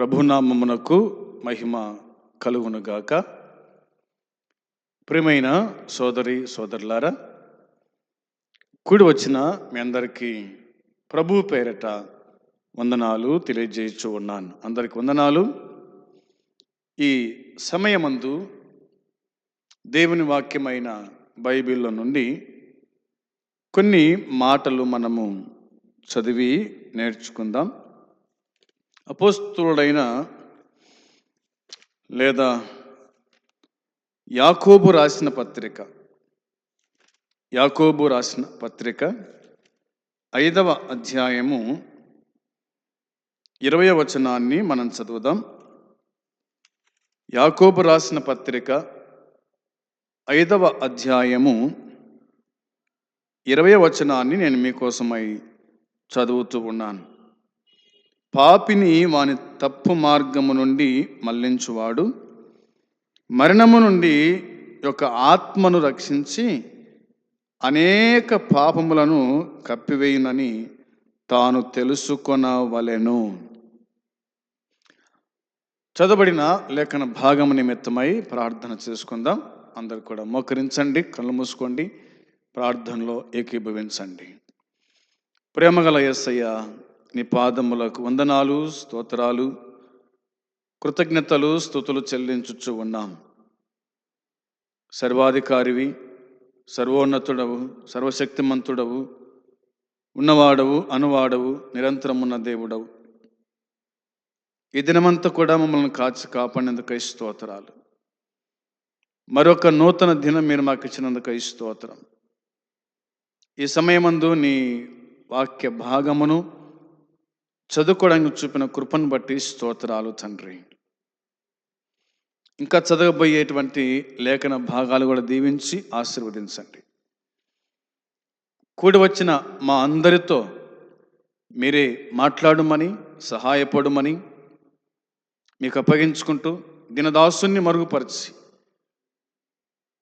ప్రభునామమునకు మహిమ కలుగునుగాక. ప్రియమైన సోదరి సోదరులారా కూడి వచ్చిన మీ అందరికీ ప్రభు పేరట వందనాలు తెలియజేయచ్చు ఉన్నాను. అందరికి వందనాలు. ఈ సమయమందు దేవుని వాక్యమైన బైబిల్లో నుండి కొన్ని మాటలు మనము చదివి నేర్చుకుందాం. అపోస్తుడైన లేదా యాకోబు రాసిన పత్రిక యాకోబు రాసిన పత్రిక ఐదవ అధ్యాయము ఇరవై వచనాన్ని మనం చదువుదాం. యాకోబు రాసిన పత్రిక ఐదవ అధ్యాయము ఇరవై వచనాన్ని నేను మీకోసమై చదువుతూ ఉన్నాను. పాపిని వాని తప్పు మార్గము నుండి మళ్ళించువాడు. మరణము నుండి యొక్క ఆత్మను రక్షించి అనేక పాపములను కప్పివేయునని తాను తెలుసుకొనవలెను. చదవబడిన లేఖన భాగము నిమిత్తమై ప్రార్థన చేసుకుందాం. అందరు కూడా మోకరించండి కళ్ళు మూసుకోండి ప్రార్థనలో ఏకీభవించండి. ప్రేమగల యేసయ్య నీ పాదములకు వందనాలు స్తోత్రాలు కృతజ్ఞతలు స్థుతులు చెల్లించుచు ఉన్నాం. సర్వాధికారివి సర్వోన్నతుడవు సర్వశక్తిమంతుడవు ఉన్నవాడవు అనువాడవు నిరంతరమున్న దేవుడవు. ఈ దినమంతా కూడా మమ్మల్ని కాచి కాపాడినందుకై స్తోత్రాలు. మరొక నూతన దినం మీరు మాకు ఇచ్చినందుకై స్తోత్రం. ఈ సమయమందు నీ వాక్య భాగమును చదువుకోవడానికి చూపిన కృపను బట్టి స్తోత్రాలు తండ్రి. ఇంకా చదవబోయేటువంటి లేఖన భాగాలు కూడా దీవించి ఆశీర్వదించండి. కూడి వచ్చిన మా అందరితో మీరే మాట్లాడమని సహాయపడమని మీకు అప్పగించుకుంటూ దినదాసుని మరుగుపరిచి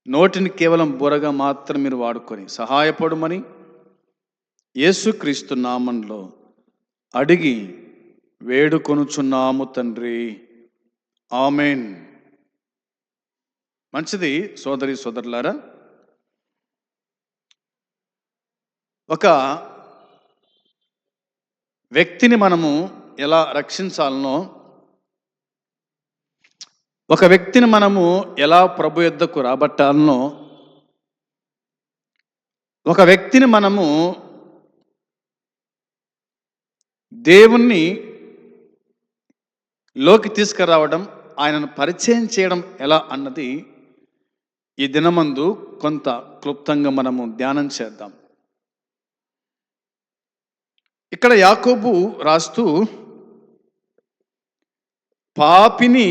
నోటిని కేవలం బురగా మాత్రం మీరు వాడుకొని సహాయపడమని యేసుక్రీస్తు నామంలో అడిగి వేడుకొనుచున్నాము తండ్రి. ఆమెన్. మంచిది సోదరి సోదరులారా. ఒక వ్యక్తిని మనము ఎలా రక్షించాలనో ఒక వ్యక్తిని మనము ఎలా ప్రభు యుద్ధకు రాబట్టాలనో ఒక వ్యక్తిని మనము దేవుణ్ణి లోకి తీసుకురావడం ఆయనను పరిచయం చేయడం ఎలా అన్నది ఈ దినమందు కొంత క్లుప్తంగా మనము ధ్యానం చేద్దాం. ఇక్కడ యాకోబు రాస్తూ పాపిని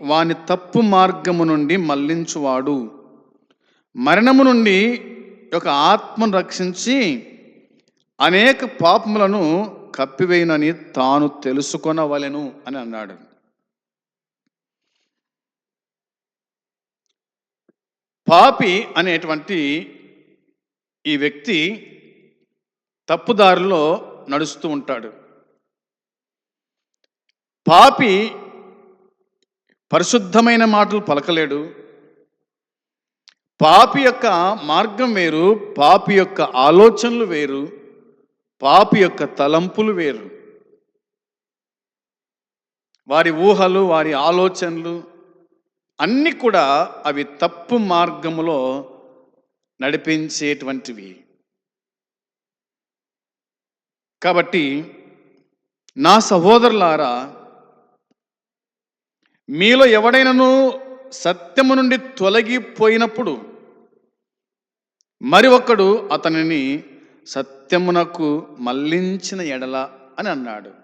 వాని తప్పు మార్గము నుండి మళ్ళించువాడు. మరణము నుండి ఒక ఆత్మను రక్షించి అనేక పాపములను కప్పివేయనని తాను తెలుసుకొనవలెను అని అన్నాడు. పాపి అనేటువంటి ఈ వ్యక్తి తప్పుదారిలో నడుస్తూ ఉంటాడు. పాపి పరిశుద్ధమైన మాటలు పలకలేడు. పాపి యొక్క మార్గం వేరు పాపి యొక్క ఆలోచనలు వేరు. పాపి యొక్క తలంపులు వేరు. వారి ఊహలు వారి ఆలోచనలు అన్నీ కూడా అవి తప్పు మార్గములో నడిపించేటువంటివి. కాబట్టి నా సహోదరులారా మీలో ఎవడైనాను సత్యము నుండి తొలగిపోయినప్పుడు మరి ఒక్కడు అతనిని సత్యమునకు మళ్ళించిన ఎడల అని అన్నాడు.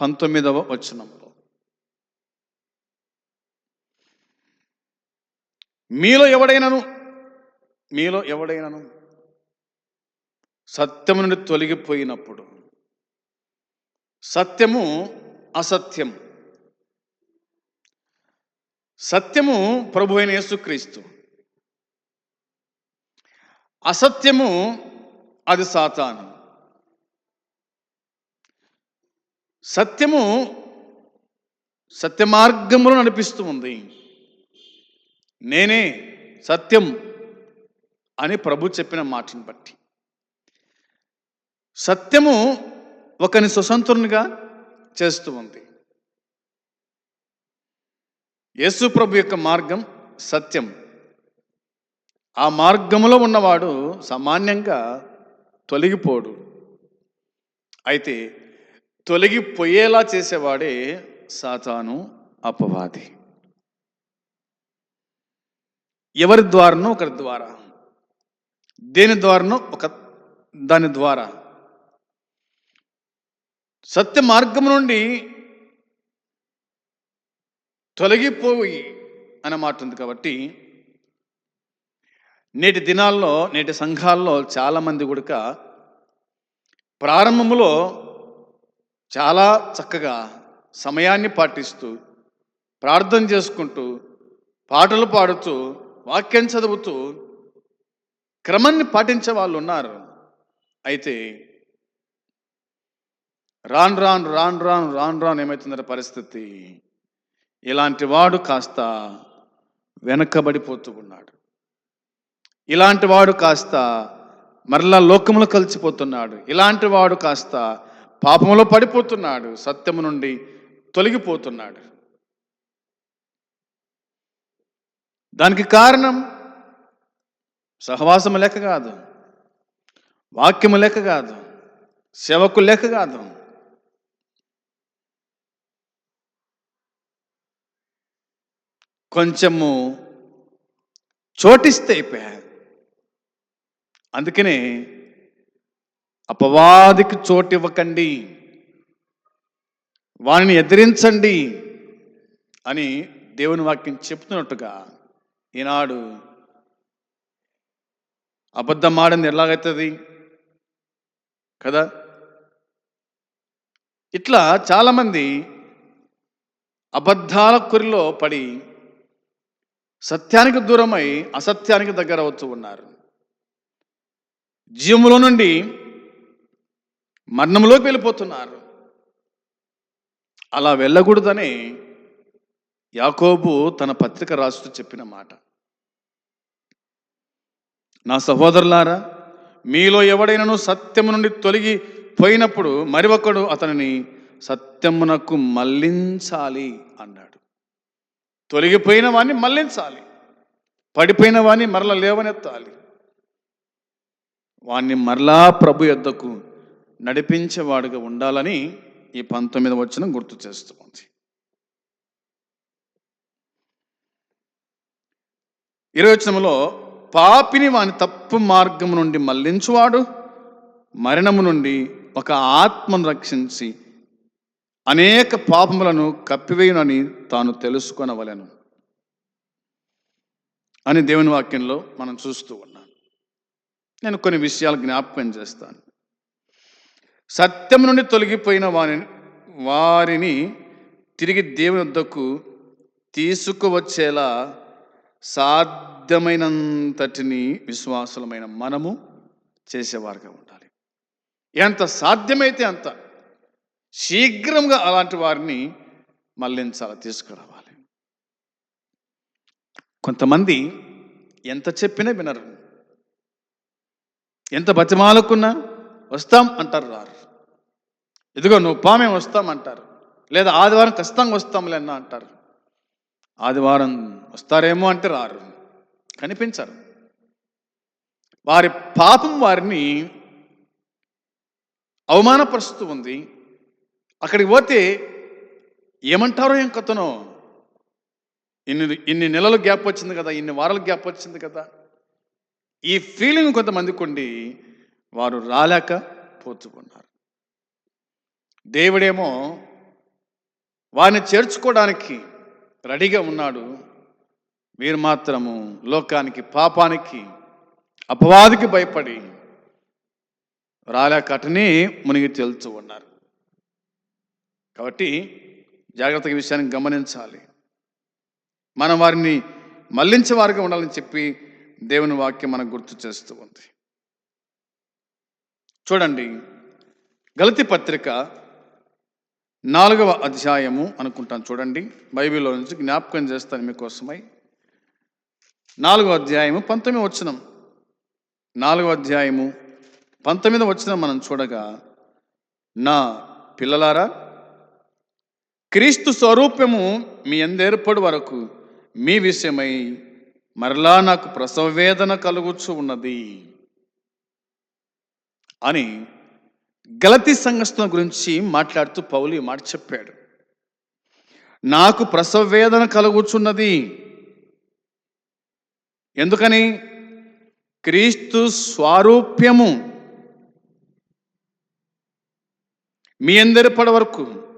పంతొమ్మిదవ వచనంలో మీలో ఎవడైనను? మీలో ఎవడైనను? సత్యము నుండి తొలగిపోయినప్పుడు. సత్యము అసత్యం సత్యము ప్రభు అయిన యేసుక్రీస్తు. అసత్యము అది సాతాను. సత్యము సత్య మార్గంలో నడిపిస్తూ ఉంది. నేనే సత్యం అని ప్రభు చెప్పిన మాటను బట్టి. సత్యము ఒకని స్వతంత్రునిగా చేస్తూ ఉంది. యేసు ప్రభు యొక్క మార్గం సత్యం. ఆ మార్గములో ఉన్నవాడు సామాన్యంగా తొలగిపోడు. అయితే తొలగిపోయేలా చేసేవాడే సాతాను అపవాది. ఎవరి ద్వారానో ఒకరి ద్వారా. దేని ద్వారానో ఒక దాని ద్వారా. సత్య మార్గం నుండి తొలగిపోయి అన్న మాట ఉంది కాబట్టి నేటి దినాల్లో నేటి సంఘాల్లో చాలామంది కూడా ప్రారంభంలో చాలా చక్కగా సమయాన్ని పాటిస్తూ ప్రార్థన చేసుకుంటూ పాటలు పాడుతూ వాక్యం చదువుతూ క్రమాన్ని పాటించే వాళ్ళు ఉన్నారు. అయితే రాను రాను రాను రాను రాను రాను ఏమవుతుందన్న పరిస్థితి? ఇలాంటి వాడు కాస్త వెనకబడిపోతూ ఉన్నాడు. ఇలాంటి వాడు కాస్త మరలా లోకములో కలిసిపోతున్నాడు. ఇలాంటి వాడు కాస్త పాపములో పడిపోతున్నాడు. సత్యము నుండి తొలగిపోతున్నాడు. దానికి కారణం సహవాసము లెక్క కాదు. వాక్యము లెక్క కాదు. సేవకు లెక్క కాదు. కొంచెము చోటిస్తే అయిపోయారు. అందుకనే అపవాదికి చోటు ఇవ్వకండి వానిని ఎదిరించండి అని దేవుని వాక్యం చెప్తున్నట్టుగా ఈనాడు అబద్ధం ఆడింది ఎలాగవుతుంది కదా? ఇట్లా చాలామంది అబద్ధాల కురిలో పడి సత్యానికి దూరమై అసత్యానికి దగ్గర అవుతూ ఉన్నారు. జీవములో నుండి మరణంలోకి వెళ్ళిపోతున్నారు. అలా వెళ్ళకూడదని యాకోబు తన పత్రిక రాస్తూ చెప్పిన మాట. నా సహోదరులారా మీలో ఎవడైనాను సత్యము నుండి తొలగి పోయినప్పుడు మరి ఒకడు అతనిని సత్యమునకు మళ్ళించాలి అన్నాడు. తొలగిపోయిన వాడిని మళ్ళించాలి పడిపోయిన వాడిని మరల లేవనెత్తాలి. వాణ్ణి మరలా ప్రభు యొద్దకు నడిపించేవాడుగా ఉండాలని ఈ పంతొమ్మిది వచ్చిన గుర్తు చేస్తుంది. ఇరవచనంలో ఇరవై పాపిని వాని తప్పు మార్గం నుండి మళ్ళించువాడు మరణము నుండి ఒక ఆత్మను రక్షించి అనేక పాపములను కప్పివేయునని తాను తెలుసుకొనవలెను అని దేవుని వాక్యంలో మనం చూస్తూ ఉన్నాం. నేను కొన్ని విషయాలు జ్ఞాపకం చేస్తాను. సత్యం నుండి తొలగిపోయిన వారిని వారిని తిరిగి దేవుని వద్దకు తీసుకువచ్చేలా సాధ్యమైనంతటిని విశ్వాసులమైన మనము చేసేవారుగా ఉండాలి. ఎంత సాధ్యమైతే అంత శీఘ్రంగా అలాంటి వారిని మళ్ళించాలి తీసుకురావాలి. కొంతమంది ఎంత చెప్పినా వినరు. ఎంత బతిమాలకున్నా వస్తాం అంటారు రారు. ఇదిగో నువ్వు పామే వస్తాం అంటారు. లేదా ఆదివారం ఖచ్చితంగా వస్తాంలే అన్న అంటారు. ఆదివారం వస్తారేమో అంటే రారు. కనిపించరు. వారి పాపం వారిని అవమానపరుస్తూ ఉంది. అక్కడికి పోతే ఏమంటారో ఏం కథనో ఇన్ని ఇన్ని నెలలు గ్యాప్ వచ్చింది కదా ఇన్ని వారాల గ్యాప్ వచ్చింది కదా. ఈ ఫీలింగ్ కొంతమందికి ఉండి వారు రాలేక పోతున్నారు. దేవుడేమో వారిని చేర్చుకోవడానికి రెడీగా ఉన్నాడు. మీరు మాత్రము లోకానికి పాపానికి అపవాదికి భయపడి రాలేక మునిగి తేల్చు ఉన్నారు. కాబట్టి జాగ్రత్తగా విషయాన్ని గమనించాలి. మనం వారిని మళ్ళించే వారిగా ఉండాలని చెప్పి దేవుని వాక్యం మనకు గుర్తు చేస్తూ ఉంది. చూడండి గలతి పత్రిక నాలుగవ అధ్యాయము అనుకుంటాను చూడండి. బైబిల్లో నుంచి జ్ఞాపకం చేస్తాను మీకోసమై. నాలుగవ అధ్యాయము పంతొమ్మిది వచనం. నాలుగవ అధ్యాయము పంతొమ్మిది వచనం మనం చూడగా నా పిల్లలారా క్రీస్తు స్వరూపము మీ ఎందేర్పడు వరకు మీ విషయమై మరలా నాకు ప్రసవ వేదన కలుగుచు ఉన్నది అని గలతి సంఘటన గురించి మాట్లాడుతూ పౌలు ఈ మాట చెప్పాడు. నాకు ప్రసవ వేదన కలుగుచున్నది ఎందుకని? క్రీస్తు స్వారూప్యము మీ అందరి పడ వరకు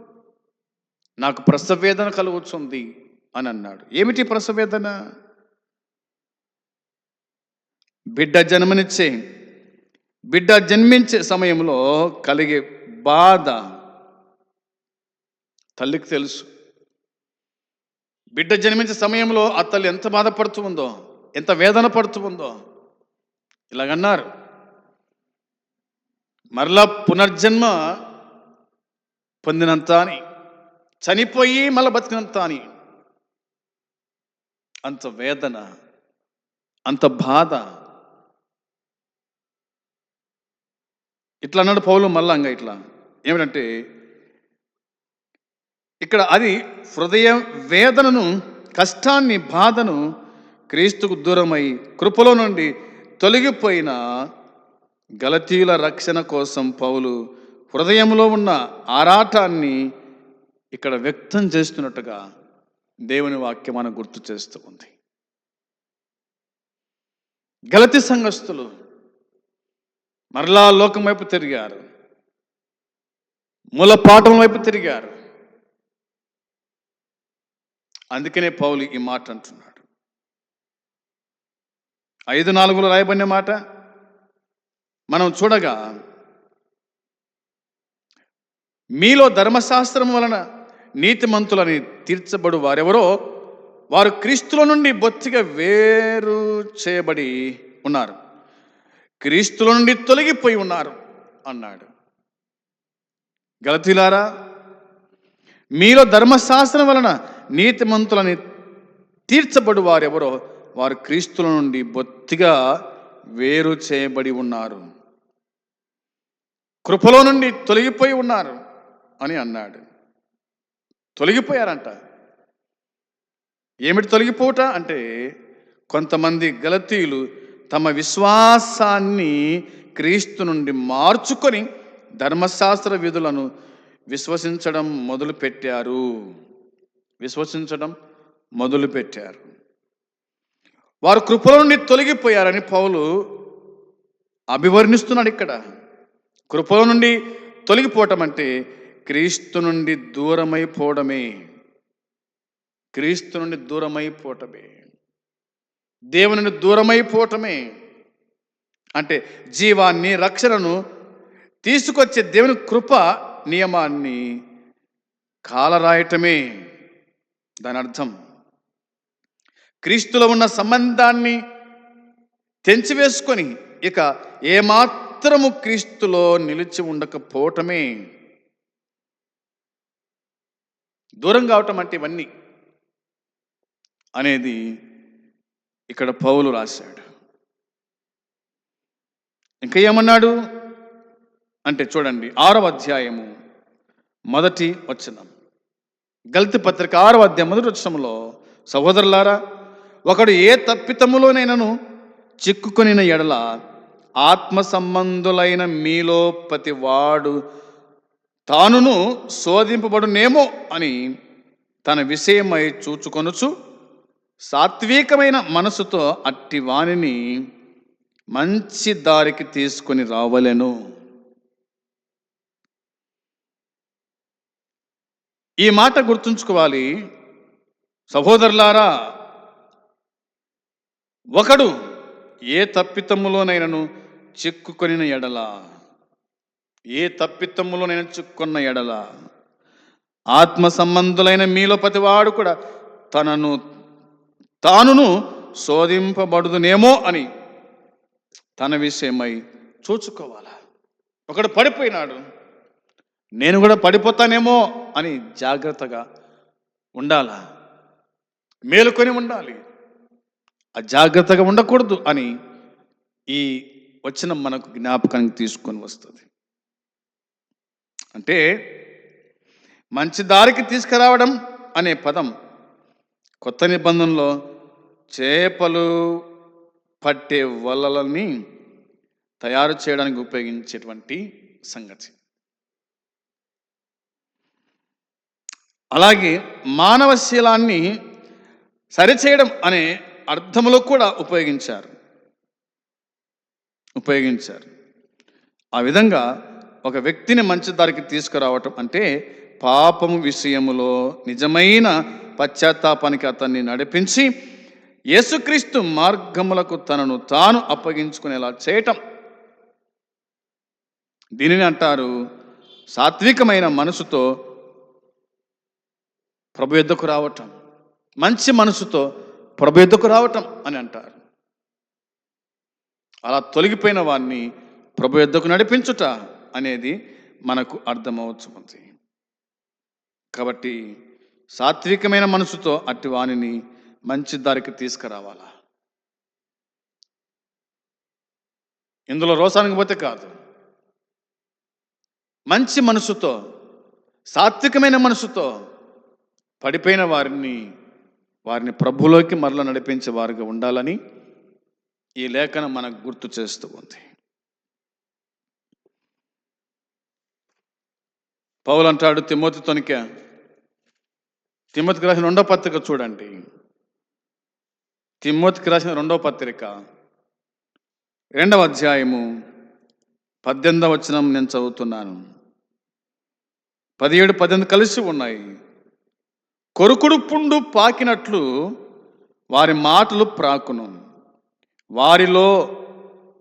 నాకు ప్రసవేదన కలుగుతుంది అని అన్నాడు. ఏమిటి ప్రసవేదన బిడ్డ జన్మనిచ్చే బిడ్డ జన్మించే సమయంలో కలిగే బాధ తల్లికి తెలుసు. బిడ్డ జన్మించే సమయంలో ఆ తల్లి ఎంత బాధపడుతూ ఉందో ఎంత వేదన పడుతూ ఉందో ఇలాగన్నారు. మరలా పునర్జన్మ పొందినంత అని చనిపోయి మళ్ళీ బతికినంత అని అంత వేదన అంత బాధ ఇట్లా అన్నాడు పౌలు మళ్ళా ఇట్లా. ఏమిటంటే ఇక్కడ అది హృదయ వేదనను కష్టాన్ని బాధను క్రీస్తుకు దూరమై కృపలో నుండి తొలగిపోయిన గలతీయుల రక్షణ కోసం పౌలు హృదయంలో ఉన్న ఆరాటాన్ని ఇక్కడ వ్యక్తం చేస్తున్నట్టుగా దేవుని వాక్యం గుర్తు చేస్తూ ఉంది. గలతి సంఘస్థులు మరలా లోకం వైపు తిరిగారు. మూలపాఠం వైపు తిరిగారు. అందుకనే పౌలు ఈ మాట అంటున్నాడు. ఐదు నాలుగులో రాయబడిన మాట మనం చూడగా మీలో ధర్మశాస్త్రం వలన నీతిమంతులని తీర్చబడు వారెవరో వారు క్రీస్తుల నుండి బొత్తిగా వేరు చేయబడి ఉన్నారు. క్రీస్తుల నుండి తొలగిపోయి ఉన్నారు అన్నాడు. గలతీలారా మీలో ధర్మశాస్త్రం వలన నీతిమంతులని తీర్చబడు వారెవరో వారు క్రీస్తుల నుండి బొత్తిగా వేరు చేయబడి ఉన్నారు. కృపలో నుండి తొలగిపోయి ఉన్నారు అని అన్నాడు. తొలగిపోయారంట. ఏమిటి తొలగిపోట అంటే కొంతమంది గలతీయులు తమ విశ్వాసాన్ని క్రీస్తు నుండి మార్చుకొని ధర్మశాస్త్ర విధులను విశ్వసించడం మొదలుపెట్టారు. విశ్వసించడం మొదలుపెట్టారు. వారు కృపల నుండి తొలగిపోయారని పౌలు అభివర్ణిస్తున్నాడు ఇక్కడ. కృపల నుండి తొలగిపోవటం అంటే క్రీస్తు నుండి దూరమైపోవడమే. క్రీస్తు నుండి దూరమైపోవటమే. దేవుని దూరమైపోవటమే. అంటే జీవాన్ని రక్షణను తీసుకొచ్చే దేవుని కృప నియమాన్ని కాలరాయటమే. దాని అర్థం. క్రీస్తులో ఉన్న సంబంధాన్ని తెంచివేసుకొని ఇక ఏమాత్రము క్రీస్తులో నిలిచి ఉండకపోవటమే. దూరం కావటం అంటే ఇవన్నీ. అనేది ఇక్కడ పౌలు రాశాడు. ఇంకా ఏమన్నాడు? అంటే చూడండి ఆరవ అధ్యాయము మొదటి వచనం. గల్తి పత్రిక ఆరవ అధ్యాయం మొదటి వచనంలో సహోదరులారా ఒకడు ఏ తప్పితములోనైనను చిక్కుకొనిన ఎడల ఆత్మ సంబంధులైన మీలో ప్రతి వాడు తానును శోధింపబడునేమో అని తన విషయమై చూచుకొనుచు సాత్వికమైన మనసుతో అట్టి వానిని మంచి దారికి తీసుకొని రావలెను. ఈ మాట గుర్తుంచుకోవాలి. సహోదరులారా ఒకడు ఏ తప్పితములోనైనను చిక్కుకొనిన ఎడల ఏ తప్పితములోనైనా చిక్కున్న ఎడల ఆత్మ సంబంధులైన మీలో ప్రతివాడు కూడా తనను తానును శోధింపబడుదునేమో అని తన విషయమై చూచుకోవాల. ఒకడు పడిపోయినాడు. నేను కూడా పడిపోతానేమో అని జాగ్రత్తగా ఉండాలా? మేలుకొని ఉండాలి. అజాగ్రత్తగా ఉండకూడదు అని ఈ వచనం మనకు జ్ఞాపకానికి తీసుకొని వస్తుంది. అంటే మంచి దారికి తీసుకురావడం అనే పదం కొత్త నిబంధనలో చేపలు పట్టే వలలని తయారు చేయడానికి ఉపయోగించేటువంటి సంగతి. అలాగే మానవ శీలాన్ని సరిచేయడం అనే అర్థములో కూడా ఉపయోగించారు. ఉపయోగించారు. ఆ విధంగా ఒక వ్యక్తిని మంచి దారికి తీసుకురావటం అంటే పాపము విషయములో నిజమైన పశ్చాత్తాపానికి అతన్ని నడిపించి యేసుక్రీస్తు మార్గములకు తనను తాను అప్పగించుకునేలా చేయటం. దీనిని అంటారు సాత్వికమైన మనసుతో ప్రభు యుద్ధకు రావటం. మంచి మనసుతో ప్రభు యుద్ధకు రావటం అని అంటారు. అలా తొలగిపోయిన వారిని ప్రభు యుద్ధకు నడిపించుట అనేది మనకు అర్థమవుతుంది. కాబట్టి సాత్వికమైన మనసుతో అట్టి వాణిని మంచి దారికి తీసుకురావాలా? ఇందులో రోసానికి పోతే కాదు. మంచి మనసుతో సాత్వికమైన మనసుతో పడిపోయిన వారిని వారిని ప్రభులోకి మరల నడిపించే వారిగా ఉండాలని ఈ లేఖనం మనకు గుర్తు చేస్తూ ఉంది. పౌలు అంటాడు తిమ్మోతితోనిక తిమ్మతికి రాసిన రెండో పత్రిక చూడండి. తిమ్మోతికి రాసిన రెండవ పత్రిక. రెండవ అధ్యాయము పద్దెనిమిదవ వచనం నేను చదువుతున్నాను. పదిహేడు పద్దెనిమిది కలిసి ఉన్నాయి. కొరుకుడు పుండు పాకినట్లు వారి మాటలు ప్రాకును. వారిలో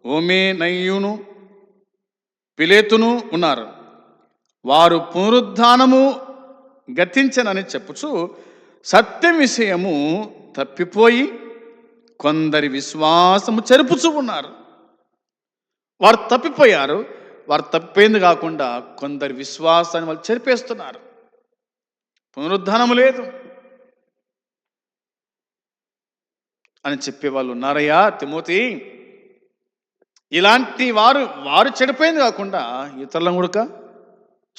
ఓమే నయ్యును పిలేతును ఉన్నారు. వారు పునరుద్ధానము గతించనని చెప్పుచు సత్యం విషయము తప్పిపోయి కొందరి విశ్వాసము చెరుపుచూ ఉన్నారు. వారు తప్పిపోయారు. వారు తప్పింది కాకుండా కొందరి విశ్వాసాన్ని వాళ్ళు చెరిపేస్తున్నారు. పునరుద్ధానము లేదు. అని చెప్పేవాళ్ళు ఉన్నారయ్యా తిమోతి. ఇలాంటి వారు వారు చెడిపోయింది కాకుండా ఇతరులను కూడా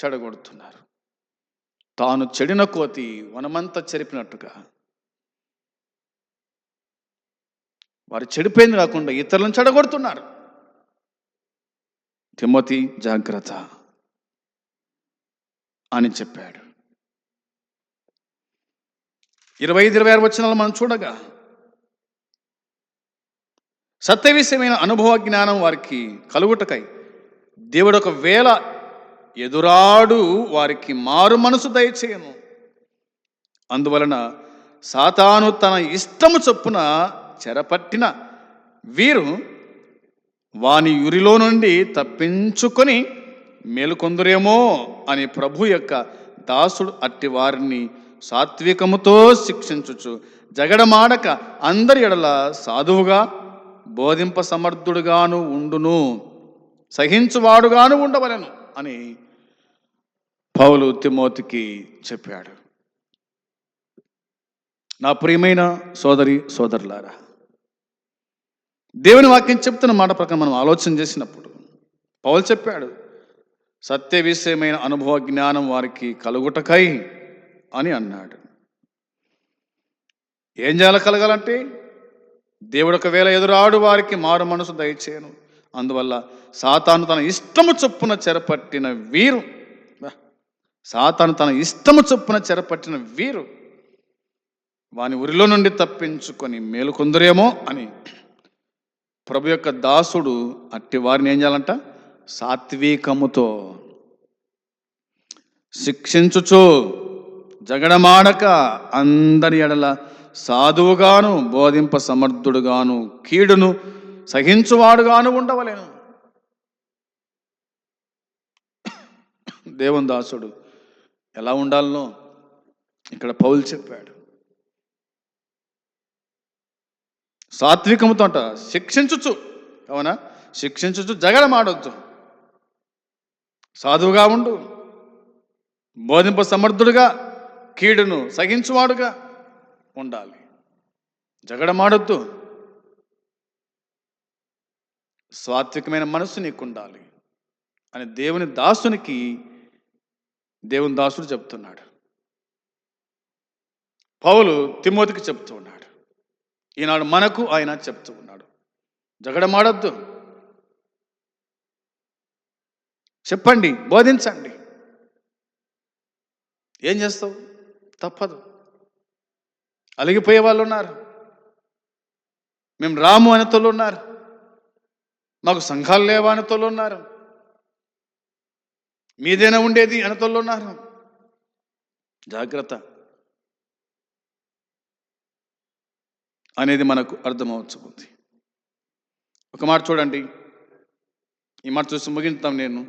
చెడగొడుతున్నారు. తాను చెడిన కోతి వనమంతా చెరిపినట్టుగా వారు చెడిపోయింది కాకుండా ఇతరులను చెడగొడుతున్నారు. తిమ్మతి జాగ్రత్త అని చెప్పాడు. ఇరవై ఐదు ఇరవై ఆరు వచనాలు మనం చూడగా సత్యవిషయమైన అనుభవ జ్ఞానం వారికి కలుగుటకై దేవుడు ఒక వేళ ఎదురాడు వారికి మారు మనసు దయచేయను. అందువలన సాతాను తన ఇష్టము చొప్పున చెరపట్టిన వీరు వాని యురిలో నుండి తప్పించుకొని మేలుకొందురేమో అని ప్రభు యొక్క దాసుడు అట్టి వారిని సాత్వికముతో శిక్షించుచు జగడమాడక అందరి ఎడల సాధువుగా బోధింప సమర్థుడుగాను ఉండును సహించువాడుగాను ఉండవలను అని పౌలు తిమోతికి చెప్పాడు. నా ప్రియమైన సోదరి సోదరులారా దేవుని వాక్యం చెప్తున్న మాట ప్రకారం మనం ఆలోచన చేసినప్పుడు పౌలు చెప్పాడు సత్య విషయమైన అనుభవ జ్ఞానం వారికి కలుగుటకై అని అన్నాడు. ఏం చేయాలి కలగాలంటే దేవుడు ఒకవేళ ఎదురాడు వారికి మారు మనసు దయచేయను. అందువల్ల సాతాను తన ఇష్టము చొప్పున చెరపట్టిన వీరు సాతాను తన ఇష్టము చొప్పున చెరపట్టిన వీరు వాని ఉరిలో నుండి తప్పించుకొని మేలుకొందరేమో అని ప్రభు యొక్క దాసుడు అట్టి వారిని ఏం చేయాలంట? సాత్వికముతో శిక్షించుచు జగడమాడక అందరి ఎడల సాధువుగాను బోధింప సమర్థుడుగాను కీడును సహించువాడుగాను ఉండవలేను. దేవుని దాసుడు ఎలా ఉండాలనో ఇక్కడ పౌలు చెప్పాడు. సాత్వికముతో అంట శిక్షించుచు. అవునా శిక్షించుచు జగడమాడొచ్చు సాధువుగా ఉండు. బోధింప సమర్థుడుగా కీడును సహించువాడుగా ఉండాలి. జగడమాడొద్దు. సాత్వికమైన మనస్సు నీకు ఉండాలి అని దేవుని దాసునికి దేవుని దాసుడు చెప్తున్నాడు. పౌలు తిమోతికి చెప్తున్నాడు ఈనాడు మనకు ఆయన చెప్తూ ఉన్నాడు. జగడమాడద్దు. చెప్పండి బోధించండి. ఏం చేస్తావు? తప్పదు. అలిగిపోయే వాళ్ళు ఉన్నారు మేము రాము అనే ఉన్నారు మాకు సంఘాలు లేవా అనే ఉన్నారు మీదేనా ఉండేది అనే ఉన్నారు జాగ్రత్త. అనేది మనకు అర్థమవుతుంది. ఒక మాట చూడండి. ఈ మాట చూసి ముగించుతాం నేను.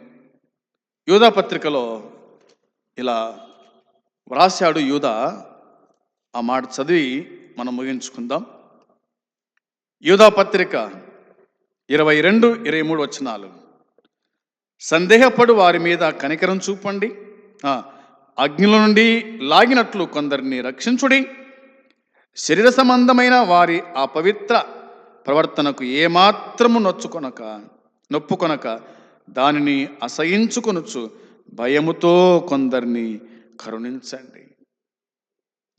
యూదా పత్రికలో ఇలా వ్రాశాడు యూదా. ఆ మాట చదివి మనం ముగించుకుందాం. యూదా పత్రిక ఇరవై రెండు ఇరవై మూడు వచనాలు. సందేహపడు వారి మీద కనికరం చూపండి. ఆ, అగ్నిలో నుండి లాగినట్లు కొందరిని రక్షించుడి. శరీర సంబంధమైన వారి ఆ పవిత్ర ప్రవర్తనకు ఏమాత్రము నొచ్చుకొనక నొప్పుకొనక దానిని అసహించుకొనుచు భయముతో కొందరిని కరుణించండి.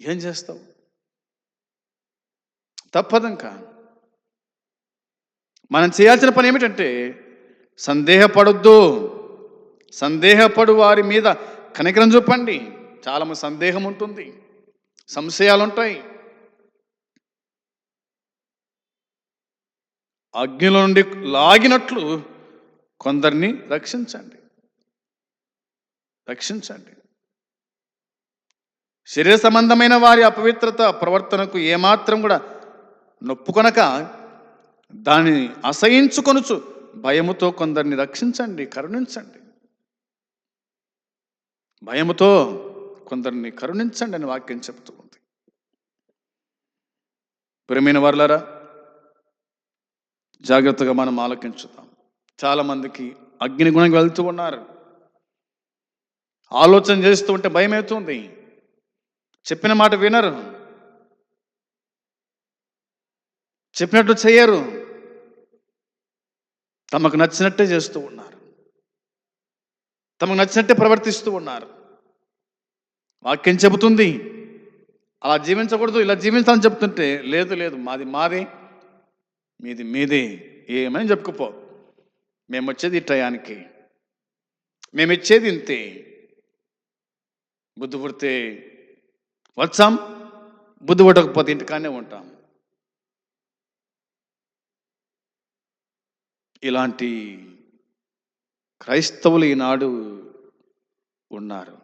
ఏం చేస్తావు? తప్పదంకా. మనం చేయాల్సిన పని ఏమిటంటే సందేహపడొద్దు. సందేహపడు వారి మీద కనికరం చూపండి. చాలా సందేహం ఉంటుంది సంశయాలు ఉంటాయి అగ్నిలో నుండి లాగినట్లు కొందరిని రక్షించండి. రక్షించండి. శరీర సంబంధమైన వారి అపవిత్రత ప్రవర్తనకు ఏమాత్రం కూడా నొప్పుకొనక దానిని అసహించుకొనుచు భయముతో కొందరిని రక్షించండి కరుణించండి. భయముతో కొందరిని కరుణించండి అని వాక్యం చెబుతూ ఉంది. ప్రియమైన వర్లరా జాగ్రత్తగా మనం ఆలోచించుదాం చాలామందికి అగ్ని గుణంగా వెళ్తూ ఉన్నారు. ఆలోచన చేస్తూ ఉంటే భయం అవుతుంది చెప్పిన మాట వినరు. చెప్పినట్టు చేయరు. తమకు నచ్చినట్టే చేస్తూ ఉన్నారు. తమకు నచ్చినట్టే ప్రవర్తిస్తూ ఉన్నారు. వాక్యం చెబుతుంది. అలా జీవించకూడదు ఇలా జీవించాలని చెప్తుంటే లేదు లేదు మాది మాదే. మీది మీదే ఏమని చెప్పుకుపో. మేము వచ్చేది ఈ టయానికి. మేము ఇచ్చేది ఇంతే. బుద్ధి పుడితే వచ్చాం బుద్ధి పుట్టకపోతే ఇంటికానే ఉంటాం. ఇలాంటి క్రైస్తవులు ఈనాడు ఉన్నారు.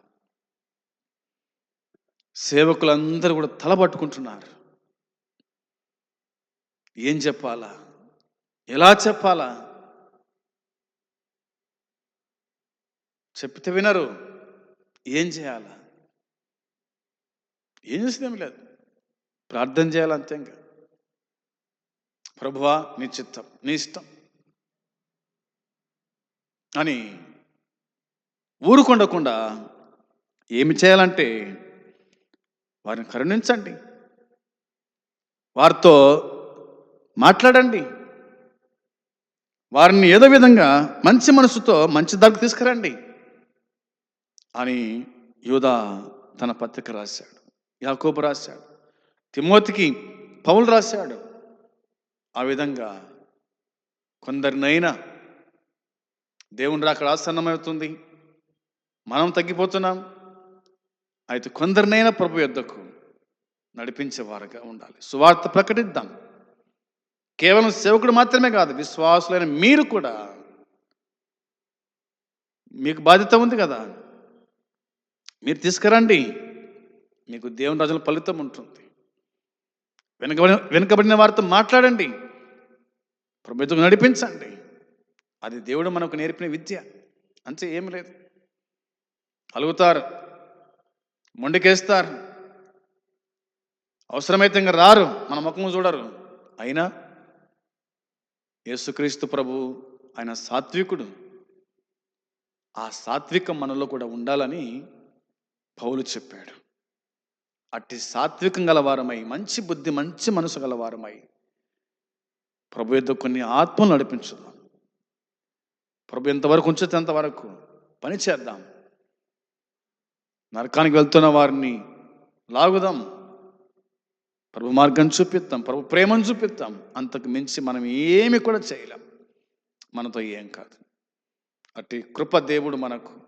సేవకులందరూ కూడా తల పట్టుకుంటున్నారు. ఏం చెప్పాలా? ఎలా చెప్పాలా? చెప్తే వినరు. ఏం చేయాలా? ఏం చేసేదేం లేదు. ప్రార్థన చేయాలి అంతే ఇంకా. ప్రభువా నీ చిత్తం నీ ఇష్టం. అని ఊరుకుండకుండా ఏమి చేయాలంటే వారిని కరుణించండి. వారితో మాట్లాడండి. వారిని ఏదో విధంగా మంచి మనసుతో మంచి దగ్గర తీసుకురండి. అని యూదా తన పత్రిక రాశాడు. యాకోబు రాశాడు. తిమోతికి పౌలు రాశాడు. ఆ విధంగా కొందరినైనా దేవుని రాక ఆసన్నమవుతుంది. మనం తగ్గిపోతున్నాం. అయితే కొందరినైనా ప్రభు యొద్దకు నడిపించేవారుగా ఉండాలి. సువార్త ప్రకటిద్దాం. కేవలం సేవకుడు మాత్రమే కాదు విశ్వాసులైన మీరు కూడా మీకు బాధ్యత ఉంది కదా. మీరు తీసుకురండి. మీకు దేవుని రాజుల ఫలితం ఉంటుంది. వెనుకబడిన వెనుకబడిన వారితో మాట్లాడండి. ప్రభుత్వం నడిపించండి. అది దేవుడు మనకు నేర్పిన విద్య. అంతే ఏం లేదు. అలుగుతారు. మొండికేస్తారు. అవసరమైతే ఇంకా రారు. మన ముఖం చూడరు. అయినా యేసుక్రీస్తు ప్రభు ఆయన సాత్వికుడు. ఆ సాత్వికం మనలో కూడా ఉండాలని పౌలు చెప్పాడు. అట్టి సాత్వికం గలవారమై మంచి బుద్ధి మంచి మనసు గలవారమై ప్రభు యొద్ద కొన్ని ఆత్మలు నడిపించుదాం. ప్రభు ఎంతవరకు ఉంచితే అంతవరకు పని చేద్దాం. నరకానికి వెళ్తున్న వారిని లాగుదాం. ప్రభు మార్గం చూపిస్తాం ప్రభు ప్రేమను చూపిస్తాం. అంతకు మించి మనం ఏమి కూడా చేయలేం. మనతో ఏం కాదు. అట్టి కృప దేవుడు మనకు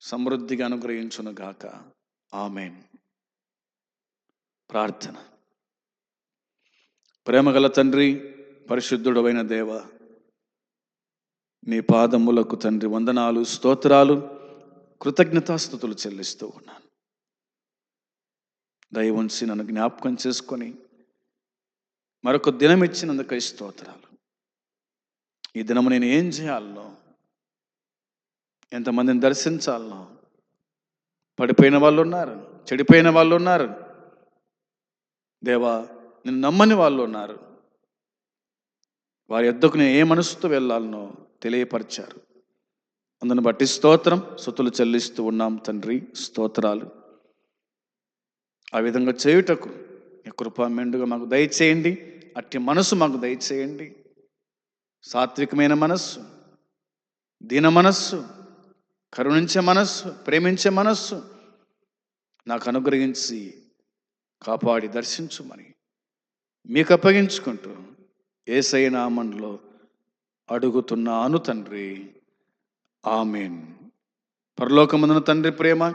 సమృద్ధిగా అనుగ్రహించును గాక. ఆమెన్. ప్రార్థన. ప్రేమగల తండ్రి పరిశుద్ధుడమైన దేవ నీ పాదములకు తండ్రి వందనాలు స్తోత్రాలు కృతజ్ఞతాస్థుతులు చెల్లిస్తూ ఉన్నాను. దయ ఉంచి నన్ను జ్ఞాపకం చేసుకొని మరొక దినం ఇచ్చినందుకు స్తోత్రాలు. ఈ దినము నేను ఏం చేయాలనో ఎంతమందిని దర్శించాలనో పడిపోయిన వాళ్ళు ఉన్నారు చెడిపోయిన వాళ్ళు ఉన్నారు దేవా నిన్ను నమ్మని వాళ్ళు ఉన్నారు వారి ఎద్దకు నేను ఏ మనసుతో వెళ్ళాలనో తెలియపరిచారు. అందును బట్టి స్తోత్రం సుతులు చెల్లిస్తూ ఉన్నాం తండ్రి స్తోత్రాలు. ఆ విధంగా చేయుటకు మీ కృప మెండుగా మాకు దయచేయండి. అట్టి మనసు మాకు దయచేయండి. సాత్వికమైన మనస్సు దీన మనస్సు కరుణించే మనస్సు ప్రేమించే మనస్సు నాకు అనుగ్రహించి కాపాడి దర్శించుమని మీకు అప్పగించుకుంటూ ఏసై నామంలో అడుగుతున్నాను తండ్రి. ఆమెన్. పరలోకమందున తండ్రి ప్రేమ.